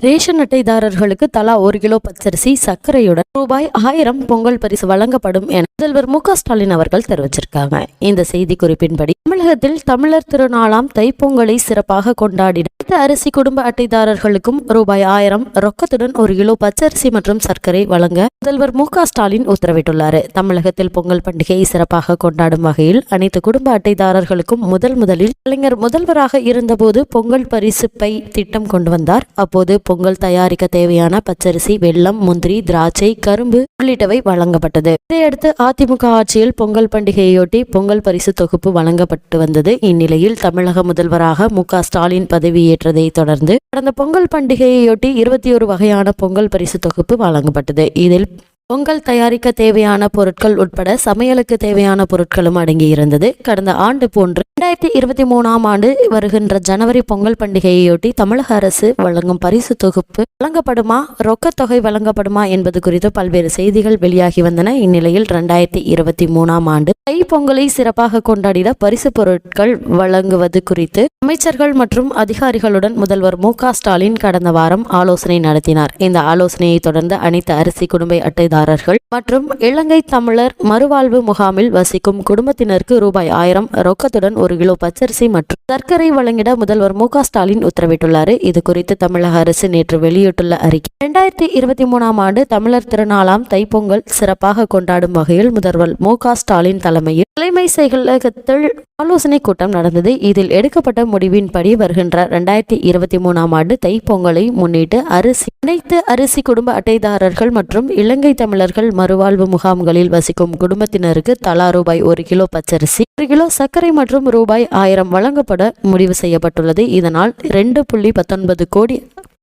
Ration அட்டைதாரர்களுக்கு தலா ஒரு கிலோ பச்சரிசி சர்க்கரையுடன் ரூபாய் ஆயிரம் பொங்கல் பரிசு வழங்கப்படும் என முதல்வர் மு ஸ்டாலின் அவர்கள் தெரிவிச்சிருக்காங்க. இந்த செய்தி குறிப்பின்படி தமிழகத்தில் தமிழர் திருநாளாம் தைப்பொங்கலை சிறப்பாக கொண்டாடிட அனைத்து அரிசி குடும்ப அட்டைதாரர்களுக்கும் ரூபாய் ஆயிரம் ரொக்கத்துடன் ஒரு கிலோ பச்சரிசி மற்றும் சர்க்கரை வழங்க முதல்வர் மு ஸ்டாலின் உத்தரவிட்டுள்ளார். தமிழகத்தில் பொங்கல் பண்டிகையை சிறப்பாக கொண்டாடும் வகையில் அனைத்து குடும்ப அட்டைதாரர்களுக்கும் முதல் முதலில் கலைஞர் முதல்வராக இருந்தபோது பொங்கல் பரிசு பை திட்டம் கொண்டு வந்தார். அப்போது பொங்கல் தயாரிக்க தேவையான பச்சரிசி வெள்ளம் முந்திரி திராட்சை கரும்பு உள்ளிட்டவை வழங்கப்பட்டது. இதையடுத்து அதிமுக ஆட்சியில் பொங்கல் பண்டிகையொட்டி பொங்கல் பரிசு தொகுப்பு வழங்கப்பட்டு வந்தது. இந்நிலையில் தமிழக முதல்வராக மு ஸ்டாலின் பதவியை பதவியேற்றதை தொடர்ந்து கடந்த பொங்கல் பண்டிகையொட்டி இருபத்தி ஒரு வகையான பொங்கல் பரிசு தொகுப்பு வழங்கப்பட்டது. இதில் பொங்கல் தயாரிக்க தேவையான பொருட்கள் உட்பட சமையலுக்கு தேவையான பொருட்களும் அடங்கியிருந்தது. கடந்த ஆண்டு போன்று இரண்டாயிரத்தி இருபத்தி மூணாம் ஆண்டு வருகின்ற ஜனவரி பொங்கல் பண்டிகையையொட்டி தமிழக அரசு வழங்கும் பரிசு தொகுப்பு வழங்கப்படுமா? ரொக்கத்தொகை வழங்கப்படுமா என்பது குறித்து பல்வேறு செய்திகள் வெளியாகி வந்தன. இந்நிலையில் இரண்டாயிரத்தி இருபத்தி மூணாம் ஆண்டு தை பொங்கலை சிறப்பாக கொண்டாடிட பரிசு பொருட்கள் வழங்குவது குறித்து அமைச்சர்கள் மற்றும் அதிகாரிகளுடன் முதல்வர் மு ஸ்டாலின் கடந்த வாரம் ஆலோசனை நடத்தினார். இந்த ஆலோசனையை தொடர்ந்து அனைத்து அரிசி குடும்ப அட்டைதாரர்கள் மற்றும் இலங்கை தமிழர் மறுவாழ்வு முகாமில் வசிக்கும் குடும்பத்தினருக்கு ரூபாய் ஆயிரம் ரொக்கத்துடன் ஒரு கிலோ பச்சரிசி மற்றும் சர்க்கரை வழங்கிட முதல்வர் மு ஸ்டாலின் உத்தரவிட்டுள்ளார். இது குறித்து தமிழக அரசு நேற்று வெளியிட்டுள்ள அறிக்கை. இரண்டாயிரத்தி இருபத்தி மூணாம் ஆண்டு தமிழர் திருநாளாம் தைப்பொங்கல் சிறப்பாக கொண்டாடும் வகையில் முதல்வர் மு ஸ்டாலின் தலைமையில் தலைமை செயலகத்தில் ஆலோசனை கூட்டம் நடந்தது. இதில் எடுக்கப்பட்ட முடிவின்படி வருகின்ற இரண்டாயிரத்தி இருபத்தி மூணாம் ஆண்டு தைப்பொங்கலை முன்னிட்டு அரிசி அனைத்து அரிசி குடும்ப அட்டைதாரர்கள் மற்றும் இலங்கை தமிழர்கள் மறுவாழ்வு முகாம்களில் வசிக்கும் குடும்பத்தினருக்கு தலா ரூபாய் ஒரு கிலோ பச்சரிசி ஒரு கிலோ சர்க்கரை மற்றும் ரூபாய் ஆயிரம் வழங்கப்பட முடிவு செய்யப்பட்டுள்ளது. இதனால் ரெண்டு புள்ளி பத்தொன்பது கோடி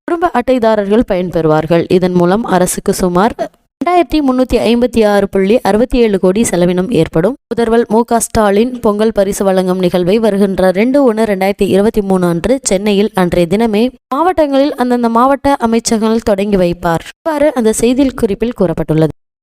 குடும்ப அட்டைதாரர்கள் பயன்பெறுவார்கள். இதன் மூலம் அரசுக்கு சுமார் ரெண்டாயிரத்தி முன்னூத்தி ஐம்பத்தி ஆறு புள்ளி அறுபத்தி ஏழு கோடி செலவினம் ஏற்படும். முதல்வர் மு க ஸ்டாலின் பொங்கல் பரிசு வழங்கும் நிகழ்வை வருகின்ற ரெண்டு ஒன்று ரெண்டாயிரத்தி இருபத்தி மூணு அன்று சென்னையில் அன்றைய தினமே மாவட்டங்களில் அந்தந்த மாவட்ட அமைச்சகங்கள் தொடங்கி வைப்பார். இவ்வாறு அந்த செய்தியில் குறிப்பில் கூறப்பட்டுள்ளது.